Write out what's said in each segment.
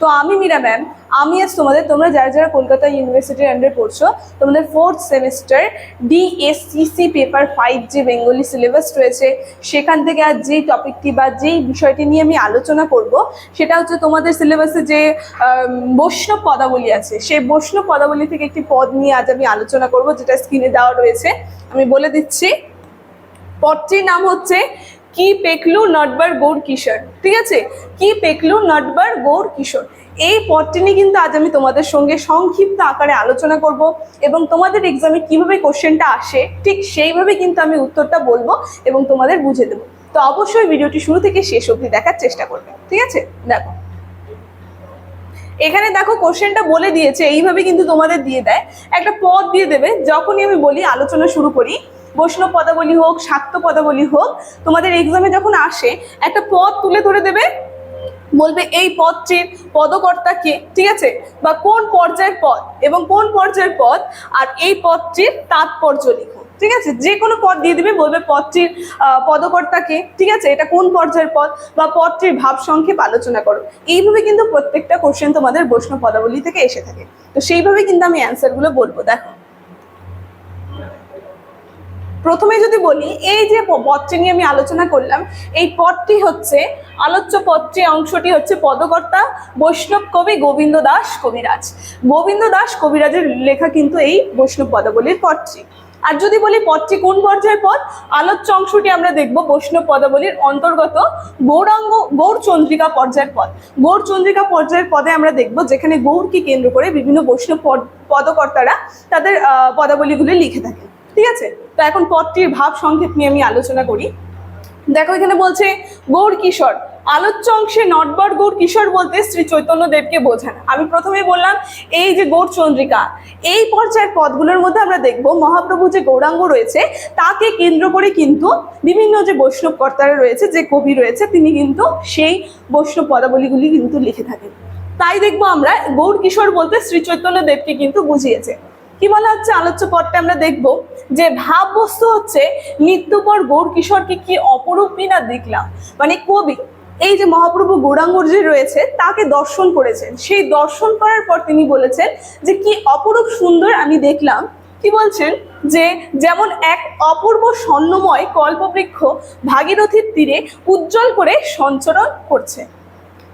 তো আমি মীরা ম্যাম আমি আজ তোমাদের, তোমরা যারা যারা কলকাতা ইউনিভার্সিটির আন্ডারে পড়ছো, তোমাদের fourth semester DSCC paper five যে বেঙ্গলি সিলেবাস রয়েছে, সেখান থেকে আজ যেই টপিকটি বা যেই বিষয়টি নিয়ে আমি আলোচনা করব, সেটা হচ্ছে তোমাদের সিলেবাসে যে বৈষ্ণব পদাবলী আছে, সেই বৈষ্ণব পদাবলী থেকে একটি পদ নিয়ে আজ আমি আলোচনা করব, যেটা স্ক্রিনে দেওয়া রয়েছে। আমি বলে দিচ্ছি, পদটির নাম হচ্ছে কি পেকলু নটবার গৌর কিশোর? ঠিক আছে? কি পেকলু নটবার গৌর কিশোর? এই পদটি নিয়ে কিন্তু আজ আমি তোমাদের সঙ্গে সংক্ষিপ্ত আকারে আলোচনা করব এবং তোমাদের এক্সামে কীভাবে কোশ্চেনটা আসে, ঠিক সেইভাবে কিন্তু আমি উত্তরটা বলব এবং তোমাদের বুঝে দেবো। তো অবশ্যই ভিডিওটি শুরু থেকে শেষ অবধি দেখার চেষ্টা করবে, ঠিক আছে? দেখো। এখানে দেখো কোশ্চেনটা বলে দিয়েছে, এইভাবে কিন্তু তোমাদের দিয়ে দেয়। একটা পদ দিয়ে দেবে, যখনই আমি বলি, আলোচনা শুরু করি বৈষ্ণব পদাবলী হোক শাক্ত পদাবলী হোক তোমাদের এক্সামে যখন আসে একটা পদ তুলে ধরে দেবে। বলবে এই পদটির পদকর্তা কে? ঠিক আছে? বা কোন পর্যায়ের পদ? এবং কোন পর্যায়ের পদ? আর এই পদটির তাৎপর্য লিখো। ঠিক আছে? যে কোনো পদ দিয়ে দিবে বলবে পদটির আহ, পদকর্তা কে? ঠিক আছে? এটা কোন পর্যায়ের পদ? বা পদটির ভাব সংক্ষেপ আলোচনা করো। এইভাবে কিন্তু প্রত্যেকটা কোশ্চেন তোমাদের বৈষ্ণব পদাবলী থেকে এসে থাকে। তো সেইভাবে কিন্তু আমি অ্যান্সারগুলো বলব। দেখো প্রথমে যদি বলি, এই যে পদটি নিয়ে আমি আলোচনা করলাম, এই পদটি হচ্ছে, আলোচ্য পদটি অংশটি হচ্ছে পদকর্তা বৈষ্ণব কবি গোবিন্দ দাস কবিরাজ। গোবিন্দ দাস কবিরাজের লেখা কিন্তু এই বৈষ্ণব পদাবলীর পদটি। আর যদি বলি পদটি কোন পর্যায়ের পদ, আলোচ্য অংশটি আমরা দেখব বৈষ্ণব পদাবলীর অন্তর্গত গৌরাঙ্গ, গৌরচন্দ্রিকা পর্যায়ের পদ। গৌরচন্দ্রিকা পর্যায়ের পদে আমরা দেখব যেখানে গৌরকে কেন্দ্র করে বিভিন্ন বৈষ্ণব পদ- পদকর্তারা তাদের পদাবলীগুলি লিখে থাকে ঠিক আছে? তো এখন পদটির ভাব সংক্ষেপ নিয়ে আমি আলোচনা করি। দেখো, এখানে বলছে, গৌর কিশোর। আলোচ্য অংশে নটবর গৌর কিশোর বলতে শ্রী চৈতন্য দেবকে বোঝান। আমি প্রথমেই বললাম, এই যে গৌর চন্দ্রিকা, এই পর্যায়ের পদগুলোর মধ্যে আমরা দেখব, মহাপ্রভু যে গৌরাঙ্গ রয়েছে, তাকে কেন্দ্র করে কিন্তু বিভিন্ন যে বৈষ্ণব কর্তারা রয়েছে, যে কবি রয়েছে, তিনি কিন্তু সেই বৈষ্ণব পদাবলীগুলি কিন্তু লিখে থাকেন। তাই দেখব আমরা, গৌর কিশোর বলতে শ্রী চৈতন্য দেবকে কিন্তু বুঝিয়েছে। কি বলা হচ্ছে? আলোচ্য পদটা আমরা দেখব যে ভাব বস্তু হচ্ছে নিত্যপর গৌর কিশোরকে কি অপরূপী না দেখলাম। মানে কবি, এই যে মহাপ্রভু গৌরাঙ্গর যে রয়েছে, তাকে দর্শন করেছেন। সেই দর্শন করার পর তিনি বলেছেন যে কি অপরূপ সুন্দর আমি দেখলাম। কি বলছেন? যে যেমন এক অপূর্ব স্বর্ণময় কল্পবৃক্ষ ভাগীরথীর তীরে উজ্জ্বল করে সঞ্চরণ করছে।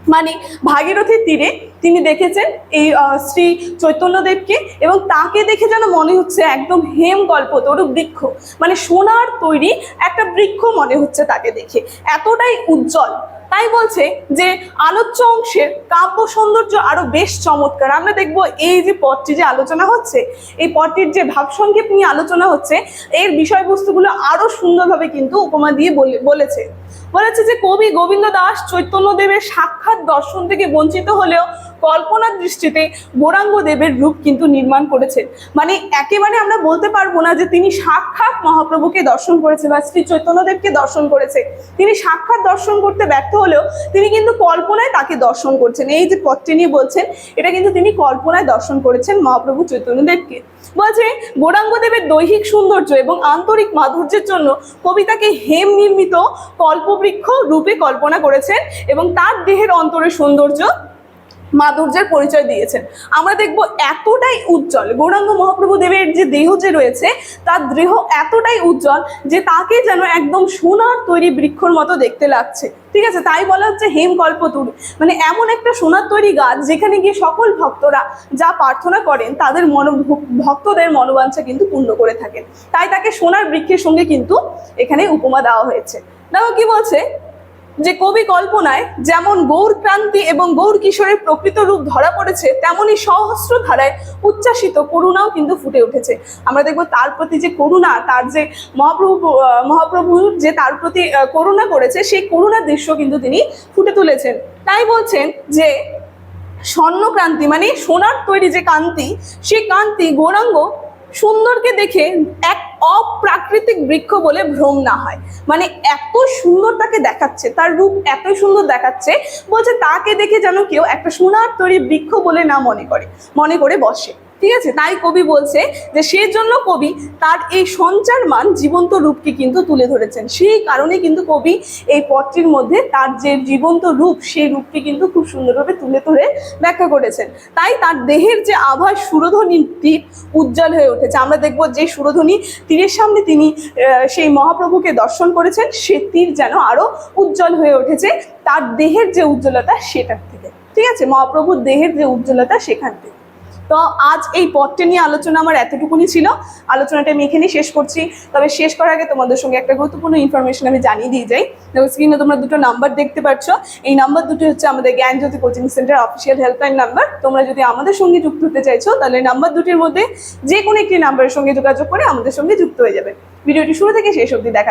মানে ভাগীরথীর তীরে তিনি দেখেছেন এই শ্রী চৈতন্যদেবকে এবং তাকে দেখে যেন মনে হচ্ছে একদম হেম গল্প তরু বৃক্ষ। মানে সোনার তৈরি একটা বৃক্ষ মনে হচ্ছে তাকে দেখে। এতটাই উজ্জ্বল। তাই বলছে যে আলোচ্য অংশের কাব্য সৌন্দর্য আরও বেশ চমৎকার। আমরা দেখব এই যে পথটি যে আলোচনা হচ্ছে, এই পথটির যে ভাব সংক্ষেপ নিয়ে আলোচনা হচ্ছে, এর বিষয়বস্তুগুলো আরও সুন্দরভাবে কিন্তু উপমা দিয়ে বলে- বলেছে। বলেছে যে কবি গোবিন্দ দাস চৈতন্যদেবের সাক্ষাৎ দর্শন থেকে বঞ্চিত হলেও কল্পনার দৃষ্টিতে গৌরাঙ্গ দেবের রূপ কিন্তু নির্মাণ করেছেন। মানে একেবারে আমরা বলতে পারব না যে তিনি সাক্ষাৎ মহাপ্রভুকে দর্শন করেছে বা শ্রী চৈতন্যদেবকে দর্শন করেছে তিনি সাক্ষাৎ দর্শন করতে ব্যর্থ হলেও তিনি কিন্তু কল্পনায় তাকে দর্শন করছেন। এই যে পথটি নিয়ে বলছেন, এটা কিন্তু তিনি কল্পনায় দর্শন করেছেন মহাপ্রভু চৈতন্যদেবকে। বলছে গৌরাঙ্গদেবের দৈহিক সৌন্দর্য এবং আন্তরিক মাধুর্যের জন্য কবিতাকে হেম নির্মিত কল্পবৃক্ষ রূপে কল্পনা করেছেন এবং তার দেহের অন্তরের সৌন্দর্য মাধুর্যের পরিচয় দিয়েছেন। আমরা দেখব এতটাই উজ্জ্বল, গৌরাঙ্গ মহাপ্রভু দেবের যে দেহ যে রয়েছে, তার দেহ এতটাই উজ্জ্বল যে তাকে যেন একদম সোনার তৈরি বৃক্ষর মতো দেখতে লাগছে। ঠিক আছে, তাই বলা হচ্ছে হেমকল্পতুর মানে এমন একটা সোনার তৈরি গাছ যেখানে গিয়ে সকল ভক্তরা যা প্রার্থনা করেন, তাদের মন, ভক্তদের মনোবাঞ্ছা কিন্তু পূর্ণ করে থাকেন। তাই তাকে সোনার বৃক্ষের সঙ্গে কিন্তু এখানে উপমা দেওয়া হয়েছে। দেখো কি বলছে? যে কবি কল্পনায় যেমন গৌর ক্রান্তি এবং গৌর কিশোরের প্রকৃত রূপ ধরা পড়েছে, তেমনি সহস্র ধারায় উচ্ছ্বাসিত করুণাও কিন্তু ফুটে উঠেছে। আমরা দেখব তার প্রতি যে করুণা, তার যে মহাপ্রভু মহাপ্রভুর যে তার প্রতি করুণা করেছে, সেই করুণার দৃশ্য কিন্তু তিনি ফুটে তুলেছেন। তাই বলছেন যে স্বর্ণক্রান্তি মানে সোনার তৈরি যে কান্তি সেই কান্তি গৌরাঙ্গ সুন্দরকে দেখে এক অপ্রাকৃতিক বৃক্ষ বলে ভ্রম না হয়। মানে এত সুন্দর তাকে দেখাচ্ছে, তার রূপ এত সুন্দর দেখাচ্ছে, বলছে তাকে দেখে যেন কেউ একটা সোনার তৈরি বৃক্ষ বলে না মনে করে মনে করে বসে। ঠিক আছে? তাই কবি বলছে যে সেই জন্য কবি তার এই সঞ্চার মান জীবন্ত রূপকে কিন্তু তুলে ধরেছেন। সেই কারণে কিন্তু কবি এই পথটির মধ্যে তার যে জীবন্ত রূপ, সেই রূপকে কিন্তু খুব সুন্দরভাবে তুলে ধরে ব্যাখ্যা করেছেন। তাই তার দেহের যে আভাস সুরধ্বনি তীর উজ্জ্বল হয়ে উঠেছে। আমরা দেখব যে সুরধ্বনি তীরের সামনে তিনি সেই মহাপ্রভুকে দর্শন করেছেন। সে তীর যেন আরও উজ্জ্বল হয়ে উঠেছে। তার দেহের যে উজ্জ্বলতা সেটার থেকে। ঠিক আছে? মহাপ্রভুর দেহের যে উজ্জ্বলতা সেখান থেকে। তো আজ এই পথটি নিয়ে আলোচনা আমার এতটুকুনি ছিল। আলোচনাটা আমি এখানেই শেষ করছি। তবে শেষ করার আগে তোমাদের সঙ্গে একটা গুরুত্বপূর্ণ ইনফরমেশন আমি জানিয়ে দিয়ে যাই। দেখো স্ক্রিনে তোমরা দুটো নাম্বার দেখতে পাচ্ছ এই নাম্বার দুটো হচ্ছে আমাদের Gyanjyoti coaching centre official helpline number তোমরা যদি আমাদের সঙ্গে যুক্ত হতে চাইছো, তাহলে নাম্বার দুটির মধ্যে যে কোনো একটি নাম্বারের সঙ্গে যোগাযোগ করে আমাদের সঙ্গে যুক্ত হয়ে যাবে। ভিডিওটি শুরু থেকে শেষ অবধি দেখা